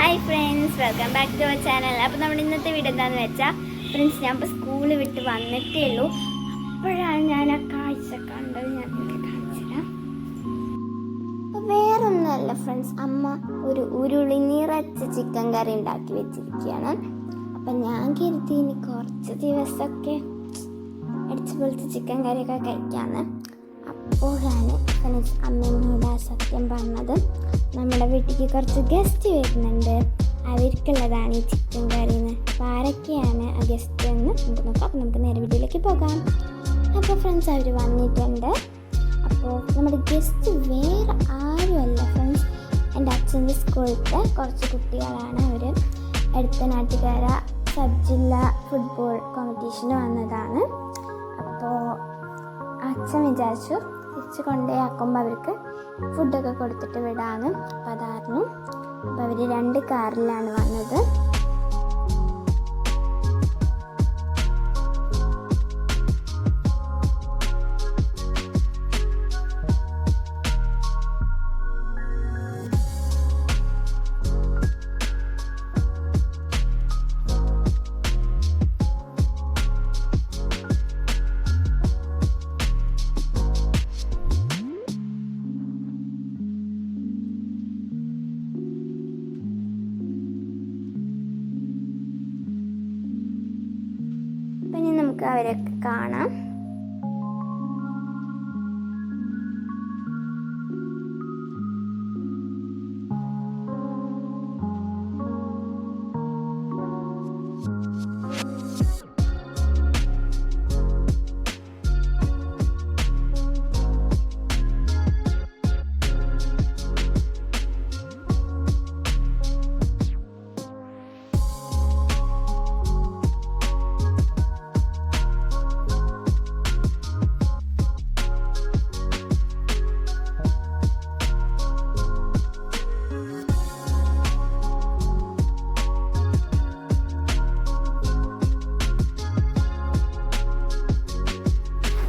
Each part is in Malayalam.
Hi friends welcome back to our channel അപ്പോൾ നമ്മുടെ ഇന്നത്തെ വീഡിയോ എന്താണെന്ന് വെച്ചാൽ ഫ്രണ്ട്സ് ഞാൻ ഇപ്പോൾ സ്കൂൾ വിട്ട് വന്നിട്ടേ ഉള്ളൂ. അപ്പോഴാണ് ഞാൻ ആ കാഴ്ച കണ്ടത്. ഞാൻ നിങ്ങൾക്ക് കാണിച്ചു അപ്പോൾ വേറൊന്നുമല്ല ഫ്രണ്ട്സ് അമ്മ ഒരു ഉരുളി നിറച്ച ചിക്കൻ കറി ഉണ്ടാക്കി വെച്ചിരിക്കുകയാണ്. അപ്പം ഞാൻ കരുതി ഇനി കുറച്ച് ദിവസമൊക്കെ അടിച്ചു പൊളിച്ച് ചിക്കൻ കറിയൊക്കെ കഴിക്കാമെന്ന് അപ്പോഴാണ് ഫ്രണ്ട്സ് അമ്മയോട് സത്യം പറഞ്ഞത് നമ്മുടെ വീട്ടിലേക്ക് കുറച്ച് ഗസ്റ്റ് വരുന്നുണ്ട്. അവർക്കുള്ളതാണ് ഈ ചിക്കൻ കറിന്ന് അപ്പോൾ ആരൊക്കെയാണ് ആ ഗസ്റ്റ് എന്ന് നമുക്ക് നോക്കാം. നമുക്ക് നേരെ വീട്ടിലേക്ക് പോകാം. അപ്പോൾ ഫ്രണ്ട്സ് അവർ വന്നിട്ടുണ്ട്. അപ്പോൾ നമ്മുടെ ഗസ്റ്റ് വേറെ ആരുമല്ല ഫ്രണ്ട്സ് എന്റെ അച്ഛന്റെ സ്കൂളിലത്തെ കുറച്ച് കുട്ടികളാണ് അവർ അടുത്ത നാട്ടുകാര സബ് ജില്ലാ ഫുട്ബോൾ കോമ്പറ്റീഷന് വന്നതാണ്. അപ്പോൾ അച്ഛൻ വിചാരിച്ചു തിരിച്ച് കൊണ്ടുപോയാക്കുമ്പോൾ അവർക്ക് ഫുഡൊക്കെ കൊടുത്തിട്ട് വിടാമെന്ന് അപ്പോൾ അതായിരുന്നു. അപ്പോൾ അവർ രണ്ട് കാറിലാണ് വന്നത്. നമുക്ക് അവരൊക്കെ കാണാം.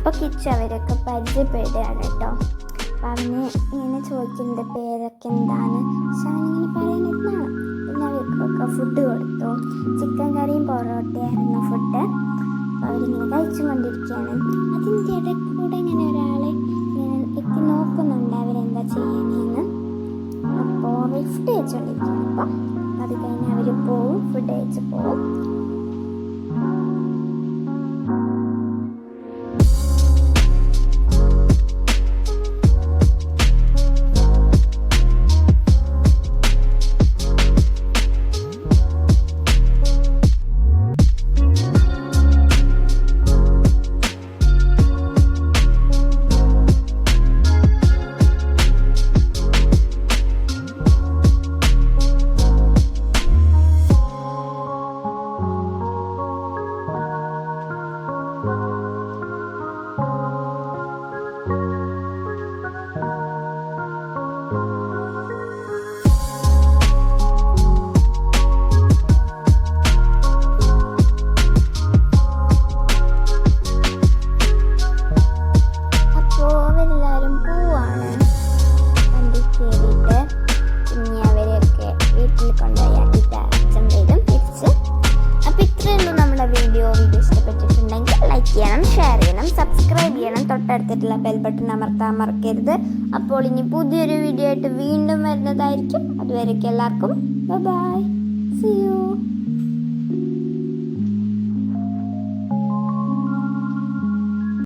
അപ്പോൾ കിച്ചു അവരൊക്കെ പരിചയപ്പെടുകയാണ് കേട്ടോ. അപ്പം അവന് ഇങ്ങനെ ചോദിച്ചിട്ടുണ്ട് പേരൊക്കെ എന്താണ്? പക്ഷെ അവനിങ്ങനെ പറയാനിരുന്നാണ് പിന്നെ അവർക്കൊക്കെ ഫുഡ് കൊടുത്തു. ചിക്കൻ കറിയും പൊറോട്ടയായിരുന്നു ഫുഡ് അപ്പോൾ അവരിങ്ങനെ കഴിച്ചു കൊണ്ടിരിക്കുകയാണ് അതിന്റെ ഇടയ്ക്കൂടെ കൂടെ ഇങ്ങനെ ഒരാളെ ഇങ്ങനെ എത്തി നോക്കുന്നുണ്ട് അവരെന്താ ചെയ്യണേന്ന് അപ്പോൾ ഫുഡ് കഴിച്ചുകൊണ്ടിരിക്കുകയാണ് അപ്പം അത് കഴിഞ്ഞ് അവർ പോവും ഫുഡ് കഴിച്ച് പോവും. തൊട്ടടുത്തിട്ടുള്ള ബെൽ ബട്ടൺ അമർത്താൻ മറക്കരുത്. അപ്പോൾ ഇനി പുതിയൊരു വീഡിയോ ആയിട്ട് വീണ്ടും വരുന്നതായിരിക്കും. അതുവരേക്കും എല്ലാവർക്കും. ബൈ